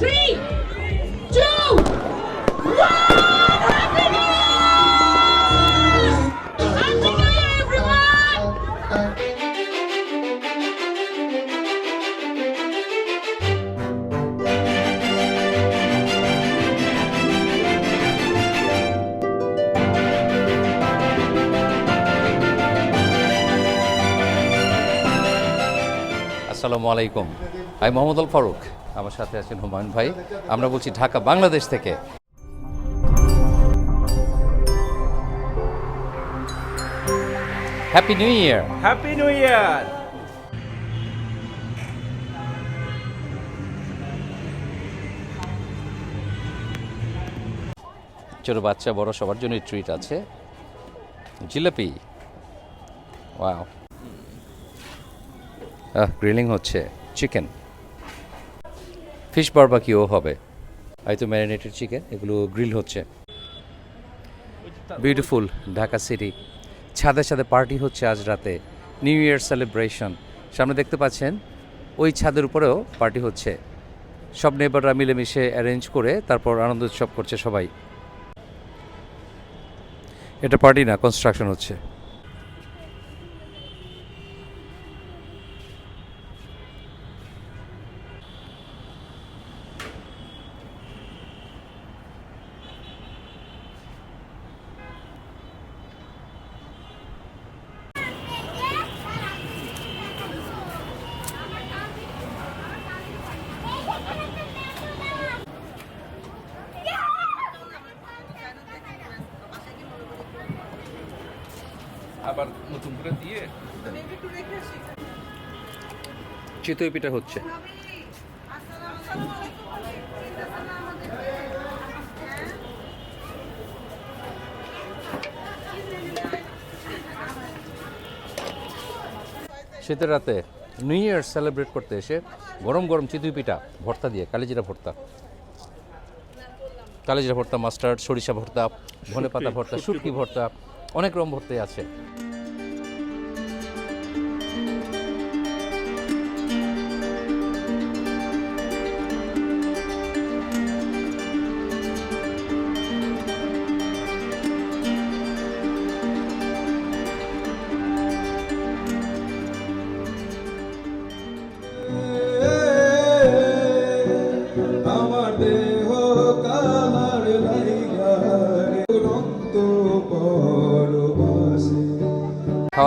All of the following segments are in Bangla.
three, two, one. Happy New Year! Happy New Year, everyone! আসসালামু আলাইকুম আমি মোহাম্মদ আল ফারুক আমার সাথে আছেন হুমায়ুন ভাই। আমরা বলছি ঢাকা বাংলাদেশ থেকে। Happy new year happy new year ছোট বাচ্চা বড় সবার জন্য ট্রিট আছে। জিলাপি। ওয়াও গ্রিলিং হচ্ছে। চিকেন ফিশ বারবাকিও হবে। হয়তো ম্যারিনেটেড চিকেন এগুলো গ্রিল হচ্ছে। বিউটিফুল ঢাকা সিটি ছাদে ছাদে পার্টি হচ্ছে আজ রাতে। নিউ ইয়ার সেলিব্রেশন সামনে দেখতে পাচ্ছেন, ওই ছাদের উপরেও পার্টি হচ্ছে। সব নেবাররা মিলেমিশে অ্যারেঞ্জ করে তারপর আনন্দ উৎসব করছে সবাই। এটা পার্টি না কনস্ট্রাকশন হচ্ছে। চিতই পিঠা হচ্ছে। শীতের রাতে নিউ ইয়ার সেলিব্রেট করতে এসে গরম গরম চিতুই পিঠা ভর্তা দিয়ে কালিজিরা ভর্তা। কালিজিরা ভর্তা মাস্টার্ড সরিষা ভর্তা ধনে পাতা ভর্তা শুটকি ভর্তা অনেক রকম ভর্তাই আছে।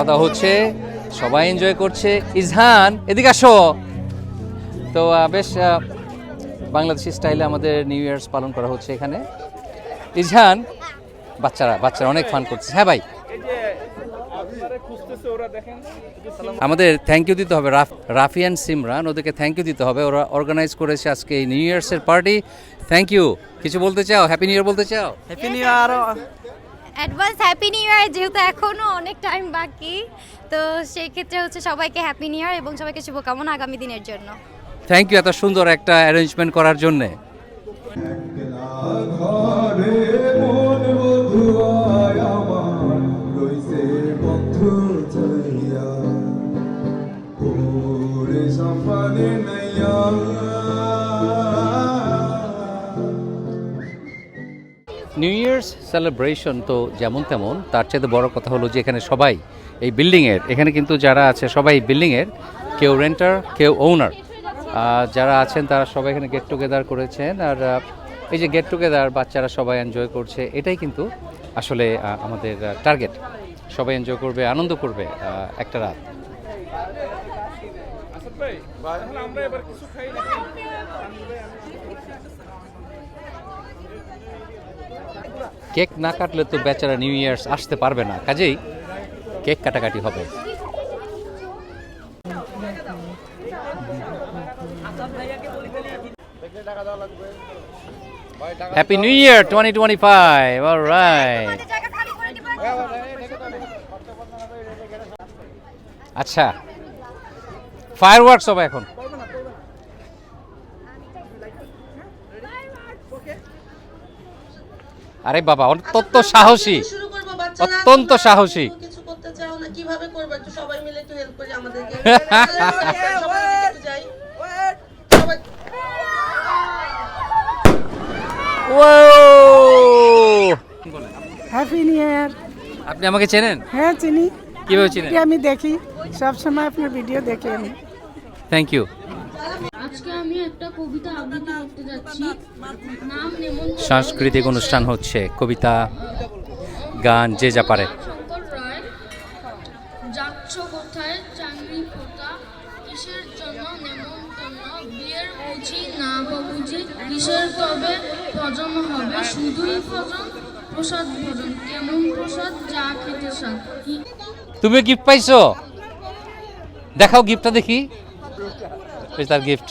খাওয়া দাওয়া হচ্ছে, সবাই এনজয় করছে। ইজহান, এদিকে আসো। তো বেশ বাংলাদেশি স্টাইলে আমাদের নিউ ইয়ার্স পালন করা হচ্ছে এখানে। ইজহান, বাচ্চারা বাচ্চারা অনেক ফান করছে। হ্যাঁ ভাই। আমাদের থ্যাংক ইউ দিতে হবে রাফ, রাফি অ্যান্ড সিমরান, ওদেরকে থ্যাংক ইউ দিতে হবে। ওরা অর্গানাইজ করেছে আজকে এই নিউ ইয়ার্সের পার্টি থ্যাংক ইউ কিছু বলতে চাও? হ্যাপি নিউ ইয়ার বলতে চাও? Happy new year advance happy new year যেহেতু এখনও অনেক টাইম বাকি তো সেই ক্ষেত্রে হচ্ছে সবাইকে হ্যাপি নিউ ইয়ার এবং সবাইকে শুভকামনা আগামী দিনের জন্য। থ্যাংক ইউ এত সুন্দর একটা অ্যারেঞ্জমেন্ট করার জন্যে। নিউ ইয়ার্স সেলিব্রেশন তো যেমন তেমন, তার চাইতে বড় কথা হলো যে এখানে সবাই এই বিল্ডিংয়ের এখানে কিন্তু যারা আছে সবাই বিল্ডিংয়ের কেউ রেন্টার কেউ ওনার যারা আছেন তারা সবাই এখানে গেট টুগেদার করেছেন আর এই যে গেট টুগেদার বাচ্চারা সবাই এনজয় করছে, এটাই কিন্তু আসলে আমাদের টার্গেট সবাই এনজয় করবে, আনন্দ করবে একটা রাত। আমরা এবার কিছু খাই কেক না কাটলে তো বেচারা নিউ ইয়ার্স আসতে পারবে না। কাজেই কেক কাটাকাটি হবে। Happy new year twenty twenty five আচ্ছা ফায়ার ওয়ার্কস হবে এখন আরে বাবা অত্যন্ত সাহসী শুরু করব বাচ্চারা অত্যন্ত তোমরা সাহসী। কিছু করতে চাও না কীভাবে করবে একটু সবাই মিলে একটু হেল্প করি আমাদেরকে সবাই মিলে একটু যাই সবাই ও হ্যাপি নিউ ইয়ার আপনি আমাকে চেনেন? হ্যাঁ চিনি। কীভাবে চিনেন? কি আমি দেখি সব সময় আপনার ভিডিও দেখি আমি। থ্যাংক ইউ আজকে আমি একটা কবিতা আবৃত্তি করতে যাচ্ছি। নাম সাংস্কৃতিক অনুষ্ঠান হচ্ছে কবিতা গান যে যা পারে। শঙ্কর রায় যাচ্ছ কোথায়? চাকরি পোতা কিসের জন্য নেমন্তন্ন? বিয়ের বুঝি না বুঝি কিসের ভজন হবে? শুধুই ভজন প্রসাদ ভজন। কেমন প্রসাদ? যা খেতে কি তুমি গিফট পাইছো? দেখাও গিফটটা দেখি। এই তার গিফট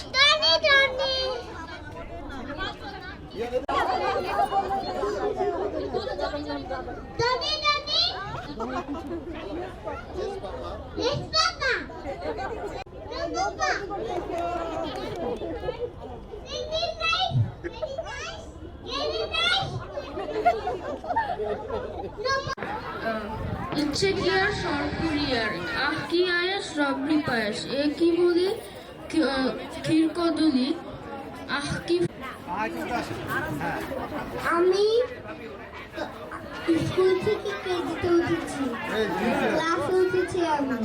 ইচ্ছে কি আর সরপুরিয়ার আহ, কি আয়াস রবরি পায়াস এ কি বলি? ক্ষীর কদলি আহ কি আমি স্কুল থেকে কেজিতে উঠেছি। ক্লাসে উঠেছি আমি।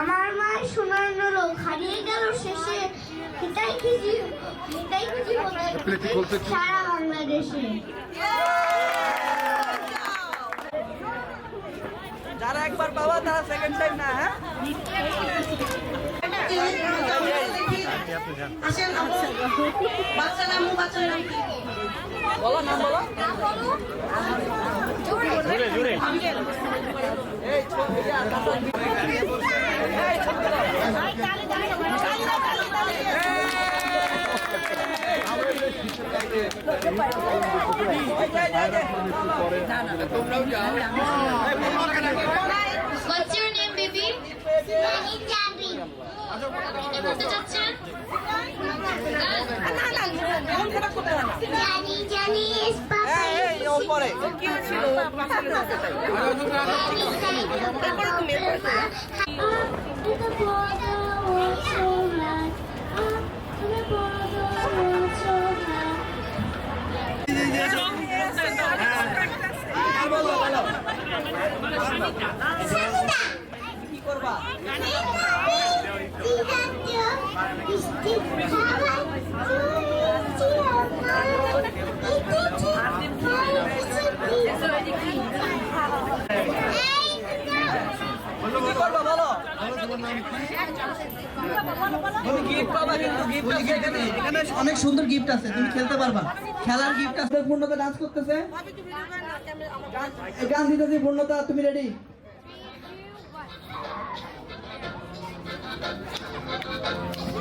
আমার মায়ের সোনার নোলক হারিয়ে গেল শেষে। এটাই খুঁজি এটাই খুঁজি সারা বাংলাদেশে। যারা একবার পাওয়া তারা সেকেন্ড টাইম না হ্যাঁ? বাচ্চা নাম বলো। নাম বলো What's your name, baby? আমি যাবি কি বলতে চাচ্ছেন জানি জানি এস পাপা এই ও পরে কি হয়েছিল এটা তুমি কি করবা কি করবা বলো। গিফট পাবা কিন্তু গিফট এখানে। এখানে অনেক সুন্দর গিফট আছে তুমি খেলতে পারবা। খেলার গিফট আছে পূর্ণতা ডান্স করতেছে? গান দিতেছি পূর্ণতা তুমি রেডি আমি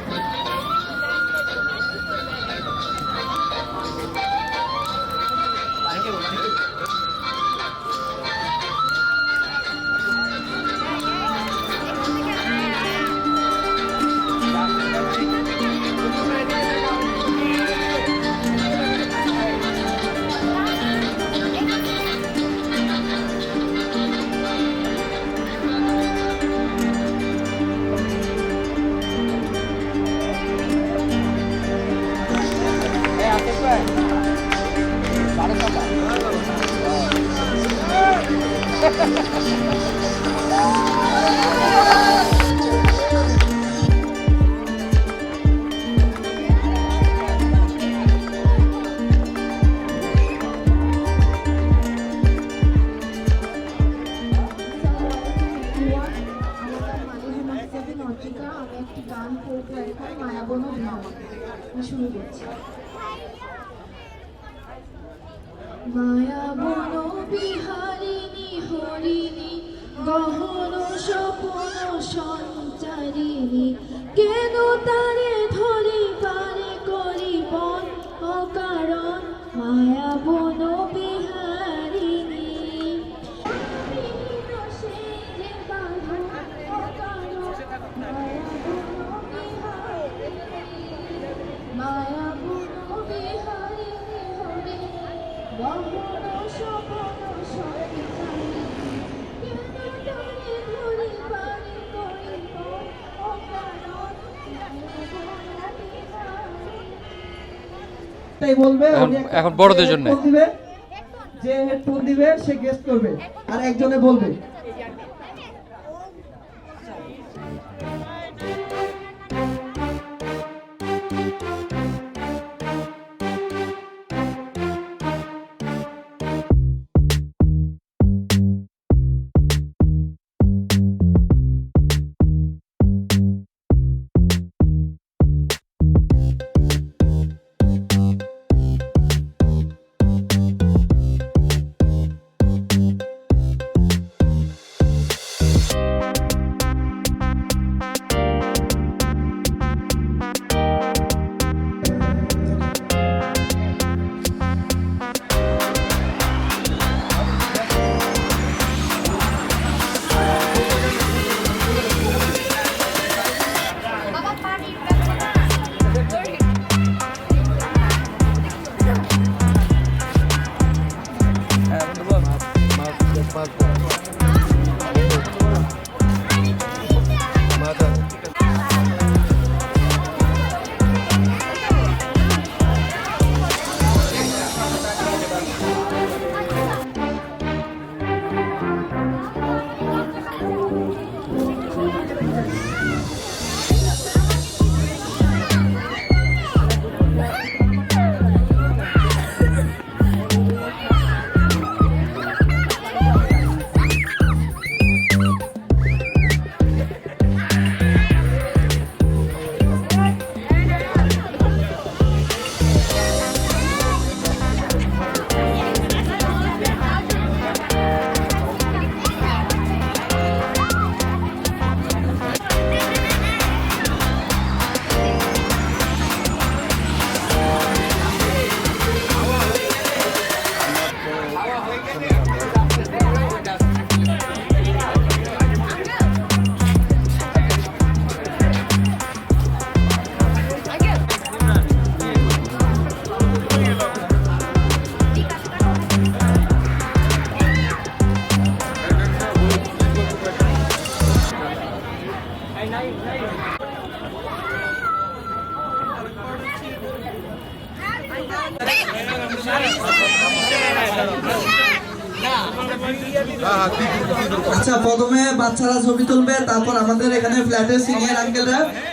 তাই বলবে এখন বড়দের জন্য। যে হেডফোন দিবে সে গেস্ট করবে। আর একজনে বলবে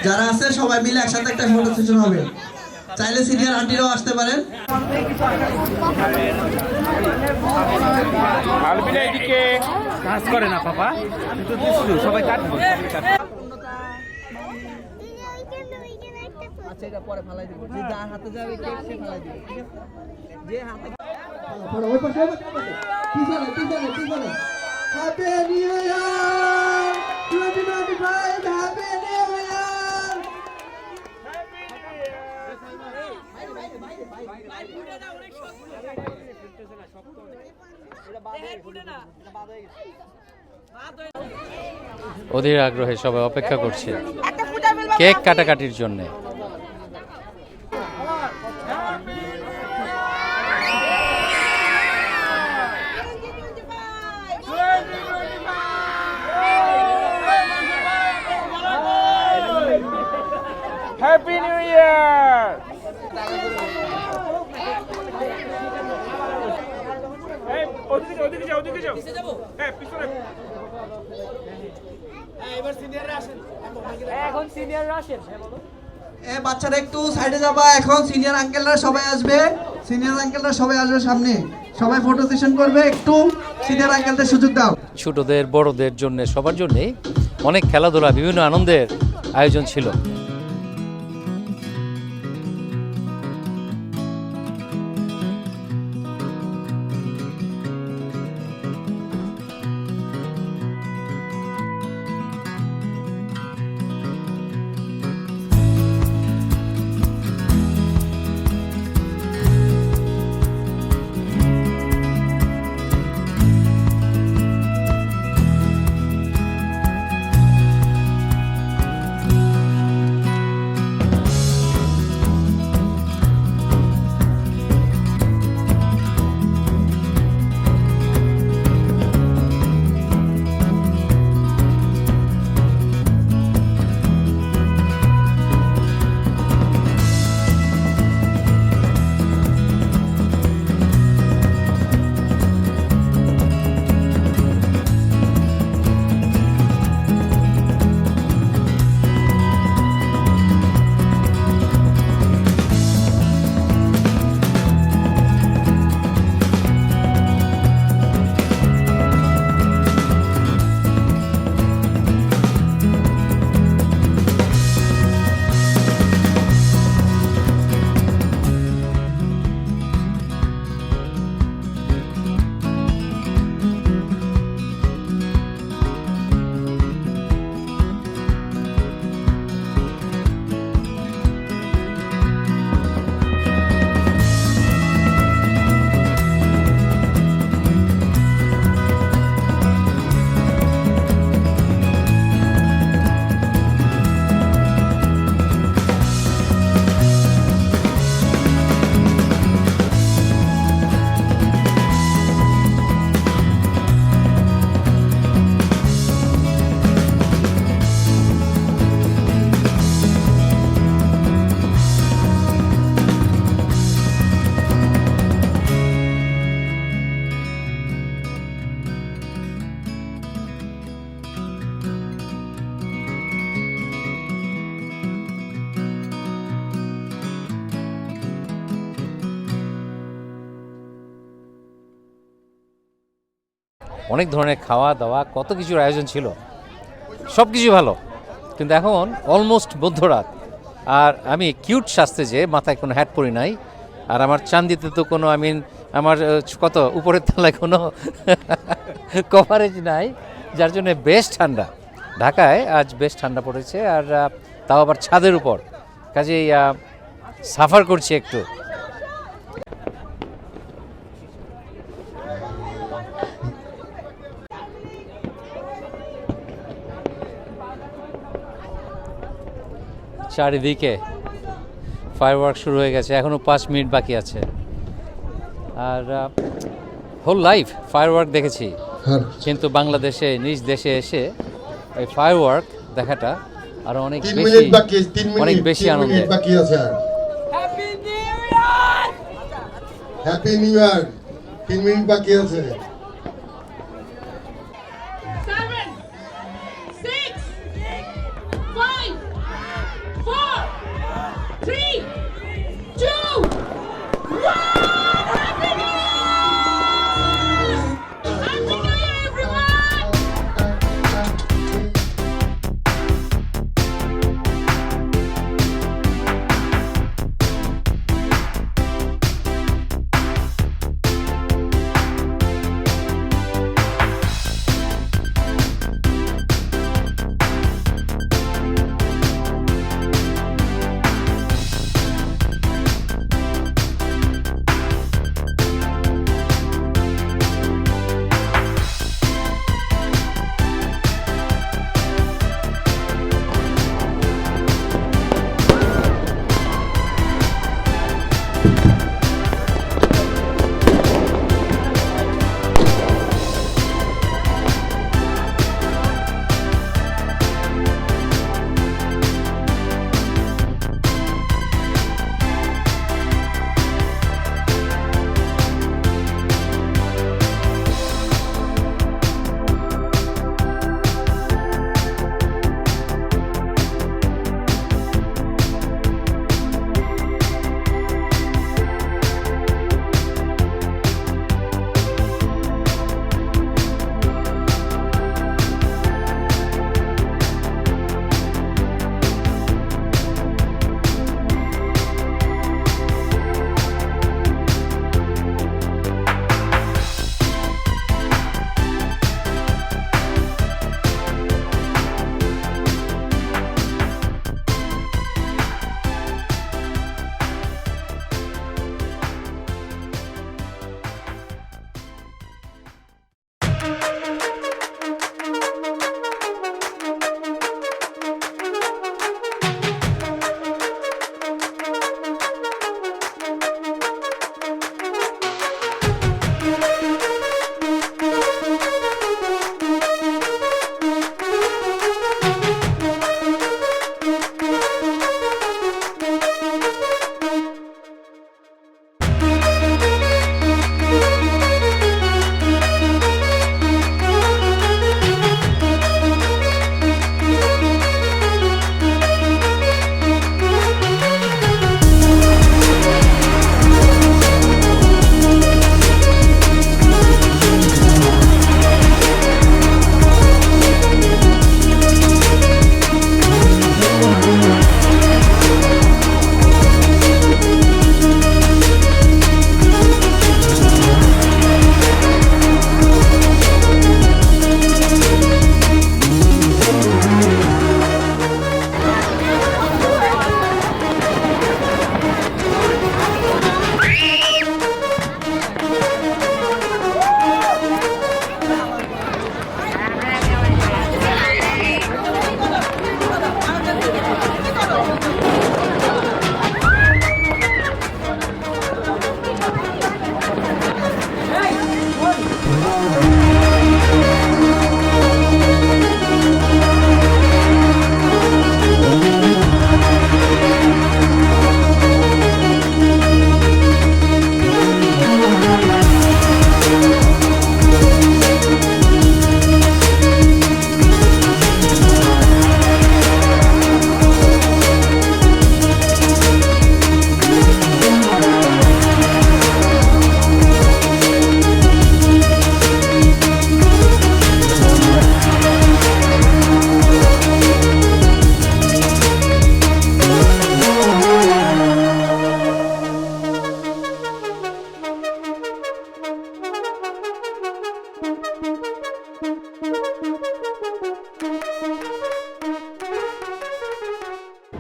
যারা আছে সবাই মিলে একসাথে একটা ফটো সেশন হবে। চাইলে সিনিয়র আন্টিরাও আসতে পারেন। আলবিনা এদিকে কাজ করে না পাপা। দুষ্টু সবাই কাটবো আচ্ছা এটা পরে ফালাই দিব। যে যার হাতে যাবে কেক সে ফালাই দিবে ঠিক আছে? যে হাতে পরে ওই পাশে, ওই পাশে পিছনে পিছনে পিছনে happy new year 2025 happy new অধীর আগ্রহে সবাই অপেক্ষা করছে। কেক কাটাকাটির জন্যে হ্যাপি নিউ ইয়ার এই ওদিকে ওদিকে যাও ওদিকে যাও হ্যাঁ পিছনে এ বাচ্চারা একটু সাইডে যাবা, এখন সিনিয়র আঙ্কেলরা সবাই আসবে। সিনিয়র আঙ্কেলরা সবাই আসবে সামনে। সবাই ফটো সেশন করবে, একটু সিনিয়র আঙ্কেলদের সুযোগ দাও। ছোটদের, বড়দের জন্য, সবার জন্যে অনেক খেলাধুলা, বিভিন্ন আনন্দের আয়োজন ছিল। অনেক ধরনের খাওয়া দাওয়া, কত কিছুর আয়োজন ছিল। সব কিছু ভালো। কিন্তু এখন অলমোস্ট মধ্যরাত। আর আমি কিউট সাজতে যে মাথায় কোনো হ্যাট পরি নাই, আর আমার চান্দিতে তো কোনো আই মিন আমার কত, উপরের তলায় কোনো কভারেজ নাই, যার জন্য বেশ ঠান্ডা। ঢাকায় আজ বেশ ঠান্ডা পড়েছে, আর তাও আবার ছাদের উপর। কাজেই সাফার করছি একটু। চারিদিকে ফায়ারওয়ার্ক শুরু হয়ে গেছে এখনও পাঁচ মিনিট বাকি আছে। আর হোল লাইফ ফায়ারওয়ার্ক দেখেছি। কিন্তু বাংলাদেশে নিজ দেশে এসে এই ফায়ারওয়ার্ক দেখাটা আরও অনেক বেশি অনেক বেশি তিন আনন্দের। মিনিট বাকি আছে। আর হ্যাপি নিউ ইয়ার তিন মিনিট বাকি আছে।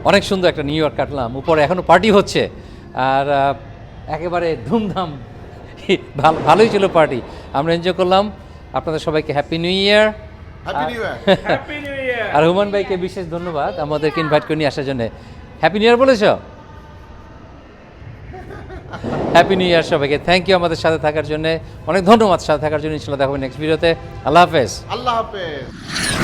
অনেক সুন্দর একটা নিউ ইয়র্ক কাটলাম। উপরে এখনও পার্টি হচ্ছে। আর একেবারে ধুমধাম। ভালো ভালোই ছিল পার্টি আমরা এনজয় করলাম। আপনাদের সবাইকে হ্যাপি নিউ ইয়ার আর হুমান ভাইকে বিশেষ ধন্যবাদ। আমাদেরকে ইনভাইট করে নিয়ে আসার জন্য। হ্যাপি নিউ ইয়ার বলেছ? হ্যাপি নিউ ইয়ার সবাইকে। থ্যাংক ইউ আমাদের সাথে থাকার জন্য। অনেক ধন্যবাদ সাথে থাকার জন্য। ইনশাল্লাহ দেখা হবে নেক্সট ভিডিওতে আল্লাহ হাফেজ। আল্লাহ হাফেজ।